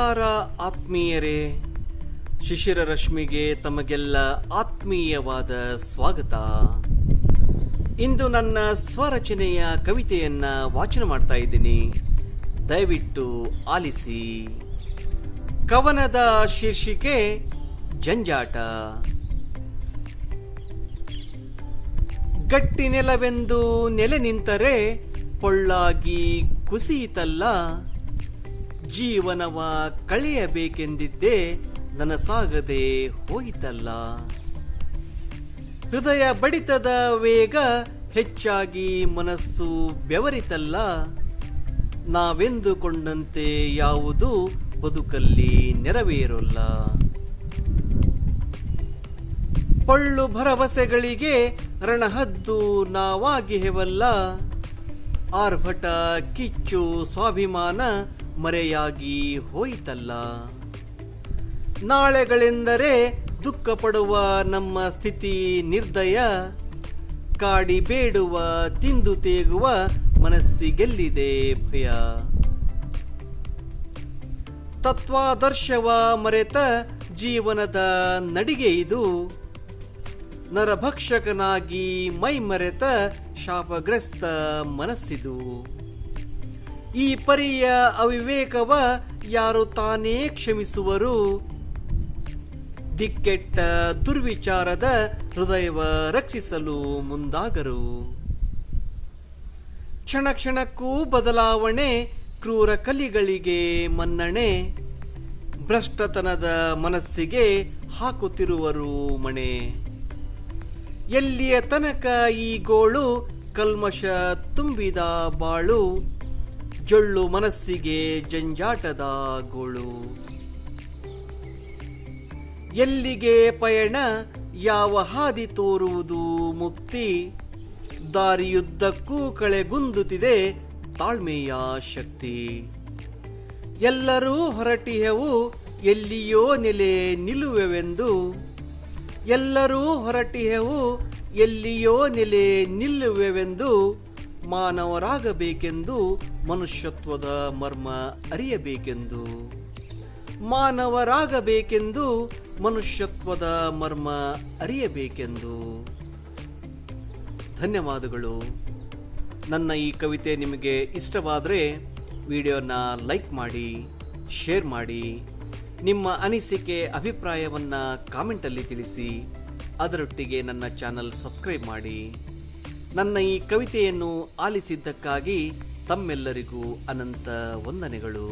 ನಮಸ್ಕಾರ ಆತ್ಮೀಯರೇ ಶಿಶಿರ ರಶ್ಮಿಗೆ ತಮಗೆಲ್ಲ ಆತ್ಮೀಯವಾದ ಸ್ವಾಗತ. ಇಂದು ನನ್ನ ಸ್ವರಚನೆಯ ಕವಿತೆಯನ್ನ ವಾಚನ ಮಾಡ್ತಾ ಇದ್ದೀನಿ. ದಯವಿಟ್ಟು ಆಲಿಸಿ. ಕವನದ ಶೀರ್ಷಿಕೆ ಜಂಜಾಟ. ಗಟ್ಟಿ ನೆಲವೆಂದು ನೆಲೆ ನಿಂತರೆ, ಪೊಳ್ಳಾಗಿ ಕುಸಿಯಿತಲ್ಲ ಜೀವನವ ಕಳೆಯಬೇಕೆಂದಿದ್ದೆ ನನಸಾಗದೆ ಹೋಯಿತಲ್ಲ. ಹೃದಯ ಬಡಿತದ ವೇಗ ಹೆಚ್ಚಾಗಿ ಮನಸ್ಸು ಬೆವರಿತಲ್ಲ. ನಾವೆಂದುಕೊಂಡಂತೆ ಯಾವುದು ಬದುಕಲ್ಲಿ ನೆರವೇರಲ್ಲ. ಪಳ್ಳು ಭರವಸೆಗಳಿಗೆ ರಣಹದ್ದು ನಾವಾಗಿಹೆವಲ್ಲ. ಆರ್ಭಟ, ಕಿಚ್ಚು, ಸ್ವಾಭಿಮಾನ ಮರೆಯಾಗಿ ಹೋಯಿತಲ್ಲ. ನಾಳೆಗಳೆಂದರೆ ದುಃಖ ಪಡುವ ನಮ್ಮ ಸ್ಥಿತಿ ನಿರ್ದಯ. ಕಾಡಿ ಬೇಡುವ, ತಿಂದು ತೇಗುವ ಮನಸ್ಸಿಗೆಲ್ಲಿದೆ ಭಯ. ತತ್ವಾದರ್ಶವ ಮರೆತ ಜೀವನದ ನಡಿಗೆ ಇದು. ನರಭಕ್ಷಕನಾಗಿ ಮೈ ಮರೆತ ಶಾಪಗ್ರಸ್ತ ಮನಸ್ಸಿದು. ಈ ಪರಿಯ ಅವಿವೇಕವ ಯಾರು ತಾನೇ ಕ್ಷಮಿಸುವರು? ದಿಕ್ಕೆಟ್ಟ ದುರ್ವಿಚಾರದ ಹೃದಯವ ರಕ್ಷಿಸಲು ಮುಂದಾಗರು. ಕ್ಷಣ ಕ್ಷಣಕ್ಕೂ ಬದಲಾವಣೆ, ಕ್ರೂರ ಕಲಿಗಳಿಗೆ ಮನ್ನಣೆ, ಭ್ರಷ್ಟತನದ ಮನಸ್ಸಿಗೆ ಹಾಕುತ್ತಿರುವರು ಮಣೆ. ಎಲ್ಲಿಯ ತನಕ ಈ ಗೋಳು ಕಲ್ಮಶ ತುಂಬಿದ ಬಾಳು? ಜೊಳ್ಳು ಮನಸ್ಸಿಗೆ ಜಂಜಾಟದ ಗೋಳು. ಎಲ್ಲಿಗೆ ಪಯಣ, ಯಾವ ಹಾದಿ ತೋರುವುದು ಮುಕ್ತಿ. ದಾರಿಯುದ್ದಕ್ಕೂ ಕಳೆಗುಂದುತ್ತಿದೆ ತಾಳ್ಮೆಯ ಶಕ್ತಿ. ಎಲ್ಲರೂ ಹೊರಟಿಹೆವು, ಎಲ್ಲಿಯೋ ನೆಲೆ ನಿಲ್ಲುವೆವೆಂದು. ಎಲ್ಲರೂ ಹೊರಟಿಹೆವು, ಎಲ್ಲಿಯೋ ನೆಲೆ ನಿಲ್ಲುವೆವೆಂದು. ಮಾನವರಾಗಬೇಕೆಂದು ಮನುಷ್ಯತ್ವದ ಮರ್ಮ ಅರಿಯಬೇಕೆಂದು. ಮಾನವರಾಗಬೇಕೆಂದು ಮನುಷ್ಯತ್ವದ ಮರ್ಮ ಅರಿಯಬೇಕೆಂದು. ಧನ್ಯವಾದಗಳು. ನನ್ನ ಈ ಕವಿತೆ ನಿಮಗೆ ಇಷ್ಟವಾದರೆ ವಿಡಿಯೋನ ಲೈಕ್ ಮಾಡಿ, ಶೇರ್ ಮಾಡಿ, ನಿಮ್ಮ ಅನಿಸಿಕೆ, ಅಭಿಪ್ರಾಯವನ್ನು ಕಾಮೆಂಟಲ್ಲಿ ತಿಳಿಸಿ, ಅದರೊಟ್ಟಿಗೆ ನನ್ನ ಚಾನಲ್ ಸಬ್ಸ್ಕ್ರೈಬ್ ಮಾಡಿ. ನನ್ನ ಈ ಕವಿತೆಯನ್ನು ಆಲಿಸಿದ್ದಕ್ಕಾಗಿ ತಮ್ಮೆಲ್ಲರಿಗೂ ಅನಂತ ವಂದನೆಗಳು.